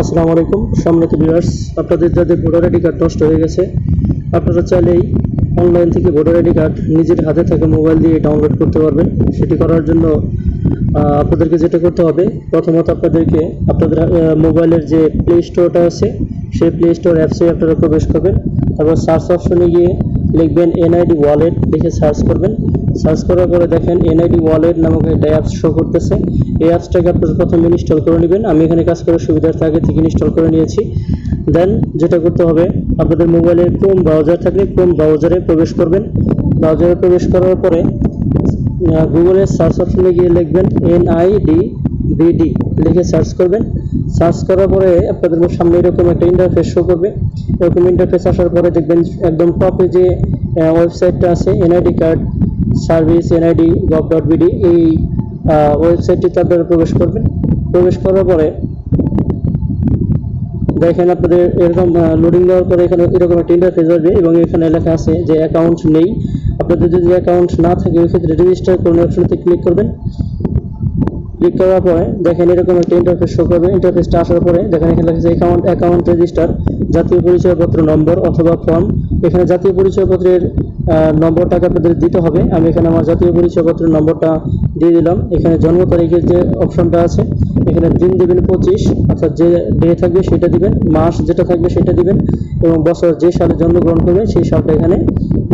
আসসালামু আলাইকুম, সম্মানিত ভিউয়ার্স আপনাদের যাদের ভোটার আইডি কার্ড নষ্ট হয়ে গেছে, আপনারা চাইলেই অনলাইন থেকে ভোটার আইডি কার্ড নিজের হাতে থাকা মোবাইল দিয়ে ডাউনলোড করতে পারবেন। সেটি করার জন্য আপনাদেরকে যেটা করতে হবে, প্রথমত আপনাদেরকে আপনাদের মোবাইলের যে প্লে স্টোরটা আছে, সেই প্লে স্টোর অ্যাপসে আপনারা প্রবেশ করবেন তারপর সার্চ অপশনে গিয়ে লিখবেন এনআইডি ওয়ালেট লিখে সার্চ করবেন। সার্চ করার পরে দেখেন এনআইডি ওয়ালেট নামক একটা অ্যাপস শো করতেছে। এই অ্যাপসটাকে আপনারা প্রথমে ইনস্টল করে নেবেন। আমি এখানে কাজ করার সুবিধার্থে আগে থেকে ইনস্টল করে নিয়েছি। দেন যেটা করতে হবে, আপনাদের মোবাইলে ক্রোম ব্রাউজার থাকলে ক্রোম ব্রাউজারে প্রবেশ করবেন। ব্রাউজারে প্রবেশ করার পরে গুগলের সার্চ অপশনে গিয়ে লিখবেন এনআইডি বিডি লিখে সার্চ করবেন। সার্চ করার পরে আপনাদের সামনে এরকম একটা ইন্টারফেস শো করবে। এরকম ইন্টারফেস আসার পরে দেখবেন একদম টপে যে ওয়েবসাইটটা আছে NID card service NID gov dot BD এই ওয়েবসাইটটিতে আপনারা প্রবেশ করবেন। প্রবেশ করার পরে দেখেন আপনাদের এরকম লোডিং দেওয়ার পরে এখানে এরকম একটা ইন্টারফেস আসবে এবং এখানে লেখা আছে যে অ্যাকাউন্ট নেই। আপনাদের যদি অ্যাকাউন্ট না থাকে, ওই ক্ষেত্রে রেজিস্টার করুন অপশনতে ক্লিক করবেন। ক্লিক করার পরে দেখেন এরকম একটা ইন্টারফেস শো করবে। ইন্টারফেসটা আসার পরে দেখেন এখানে লেখা আছে অ্যাকাউন্ট অ্যাকাউন্ট রেজিস্টার জাতীয় পরিচয়পত্র নম্বর অথবা ফর্ম এখানে জাতীয় পরিচয়পত্রের নম্বরটাকে আপনাদের দিতে হবে। আমি এখানে আমার জাতীয় পরিচয়পত্রের নম্বরটা দিয়ে দিলাম। এখানে জন্ম তারিখের যে অপশনটা আছে, এখানে দিন দেবেন পঁচিশ, অর্থাৎ যে ডে থাকবে সেটা দিবেন, মাস যেটা থাকবে সেটা দিবেন এবং বছর যে সালে জন্মগ্রহণ করবে সেই সালটা এখানে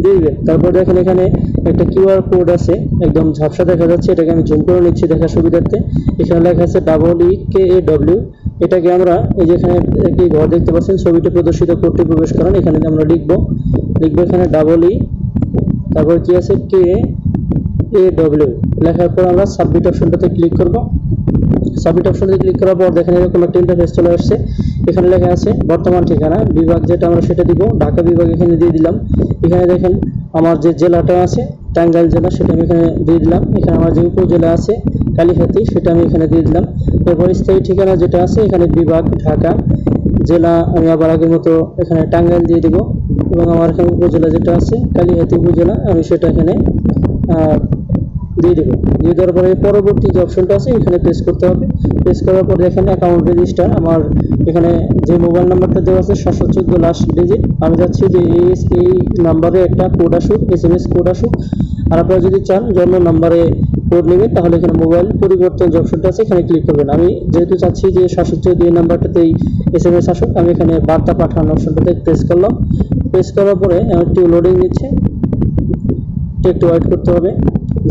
দিয়ে দিবেন। তারপর দেখেন এখানে একটা কিউআর কোড আছে, একদম ঝাপসা দেখা যাচ্ছে, এটাকে আমি জুম করে নিচ্ছি দেখার সুবিধার্থে। এখানে লেখা আছে double E K A W এটাকে আমরা এই যে এখানে একটি ঘর দেখতে পাচ্ছেন, ছবিটা প্রদর্শিত কোডটি প্রবেশ করেন, এখানে আমরা লিখব। লিখব এখানে ডাবল ই তারপর কি আছে? কে এ ডব্লিউ লেখার পর আমরা সাবমিট অপশনটাতে ক্লিক করব। সাবমিট অপশনটাতে ক্লিক করার পর দেখেন এরকম একটা ইন্টারফেস চলে আসছে। এখানে লেখা আছে, বর্তমান ঠিকানা, বিভাগ যেটা আমরা সেটা দিব। ঢাকা বিভাগ এখানে দিয়ে দিলাম। এখানে দেখেন আমার যে জেলাটা আছে, টাঙ্গাইল জেলা, সেটা আমি এখানে দিয়ে দিলাম। এখানে আমার যে উপজেলা আছে কালীখাতি সেটা আমি এখানে দিয়ে দিলাম। এরপর স্থায়ী ঠিকানা যেটা আছে, এখানে বিভাগ, ঢাকা, জেলা, আমি আবার আগের মতো এখানে টাঙ্গাইল দিয়ে দিব। এবং আমার এখানে উপজেলা যেটা আছে, কালীহাতি উপজেলা, আমি সেটা এখানে দিয়ে দেবো। দিয়ে দেওয়ার পরে পরবর্তী যে অপশনটা আছে, এখানে প্রেস করতে হবে। প্রেস করার পরে এখানে অ্যাকাউন্ট রেজিস্টার আমার এখানে যে মোবাইল নাম্বারটা দেওয়া আছে, সাতশো চোদ্দ লাস্ট ডিজিট আমি যাচ্ছি যে এই এই নাম্বারে একটা কোড আসুক এস এম এস কোড আসুক। আর আপনারা যদি চান জন্ম নাম্বারে কোড নেবেন, তাহলে এখানে মোবাইল পরিবর্তন যে অপশনটা আছে, এখানে ক্লিক করবেন। আমি যেহেতু চাচ্ছি যে সাতশো চোদ্দ এই নাম্বারটাতেই এস এম এস আসুক, আমি এখানে বার্তা পাঠানো অপশনটাতে প্রেস করলাম। প্রেস করার পরে একটু লোডিং নিচ্ছে। একটু ওয়েট করতে হবে।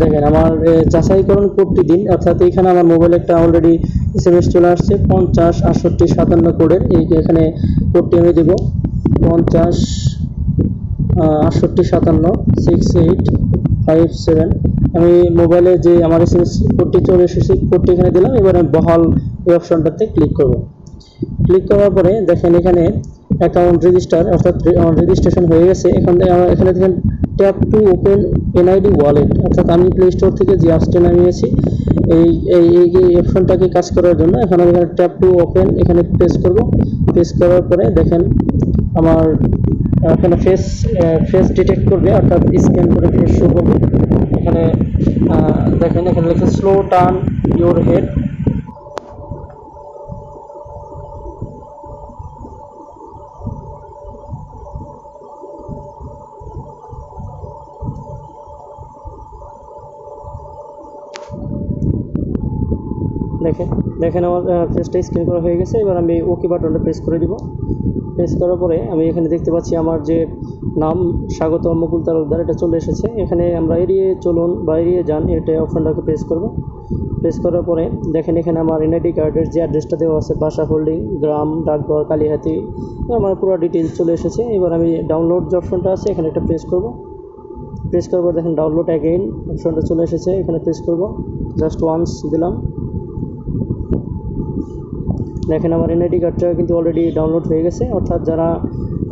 দেখেন আমার যাচাইকরণ কোডটি দিন। অর্থাৎ এখানে আমার মোবাইলে একটা অলরেডি এস এম এস চলে আসছে, পঞ্চাশ, আটষট্টি, সাতান্ন কোডের এই, এখানে কোডটি আমি দেবো। পঞ্চাশ আটষট্টি, সাতান্ন সিক্স এইট ফাইভ সেভেন আমি মোবাইলে যে আমার এস এম এস কোডটি চলে এসেছে কোডটি এখানে দিলাম। এবার আমি বহাল এই অপশনটাতে ক্লিক করব। ক্লিক করার পরে দেখেন এখানে অ্যাকাউন্ট রেজিস্টার অর্থাৎ রেজিস্ট্রেশন হয়ে গেছে, এখান থেকে এখানে দেখেন tap to open NID wallet অর্থাৎ আমি প্লে স্টোর থেকে যে অ্যাপসটা নামিয়েছি। এই এই এই এই অপশনটাকে কাজ করার জন্য, এখন আমি এখানে ট্যাপ টু ওপেন এখানে প্রেস করব। প্রেস করার পরে দেখেন, আমার এখানে ফেস ফেস ডিটেক্ট করবে, অর্থাৎ স্ক্যান করে ফেস শো করবে। এখানে দেখেন, এখানে লেখা স্লো টার্ন ইউর হেড দেখেন দেখেন আমার ফেসটা স্ক্যান করা হয়ে গেছে। এবার আমি ওকে বাটনটা প্রেস করে দিব। প্রেস করার পরে আমি এখানে দেখতে পাচ্ছি আমার যে নাম, স্বাগত মুকুল তালুকদার, এটা চলে এসেছে। এখানে আমরা এড়িয়ে চলুন বা এড়িয়ে যান, এটা অপশনটাকে প্রেস করব। প্রেস করার পরে দেখেন এখানে আমার এনআইডি কার্ডের যে অ্যাড্রেসটা দেওয়া আছে, বাসা হোল্ডিং গ্রাম, ডাকঘর, কালীহাতি, আমার পুরো ডিটেলস চলে এসেছে। এবার আমি ডাউনলোড যে অপশনটা আছে, এখানে একটা প্রেস করব। প্রেস করার পর দেখেন ডাউনলোড অ্যাগেইন অপশনটা চলে এসেছে, এখানে প্রেস করব। জাস্ট ওয়ান্স দিলাম। দেখেন আমার এনআইডি কার্ডটা কিন্তু অলরেডি ডাউনলোড হয়ে গেছে। অর্থাৎ যারা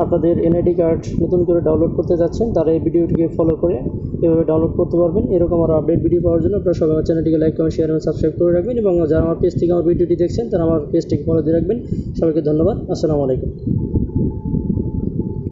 আপনাদের এনআইডি কার্ড নতুন করে ডাউনলোড করতে যাচ্ছেন, তারা এই ভিডিওটিকে ফলো করে এভাবে ডাউনলোড করতে পারবেন। এরকম আরও আপডেট ভিডিও পাওয়ার জন্য আপনারা সবাই আমার চ্যানেলটিকে লাইক কমেন্ট শেয়ার এবং সাবস্ক্রাইব করে রাখবেন এবং যারা আমার পেজ থেকে আমার ভিডিওটি দেখছেন, তারা আমার পেজটিকে ফলো দিয়ে রাখবেন। সবাইকে ধন্যবাদ। আসসালামু আলাইকুম।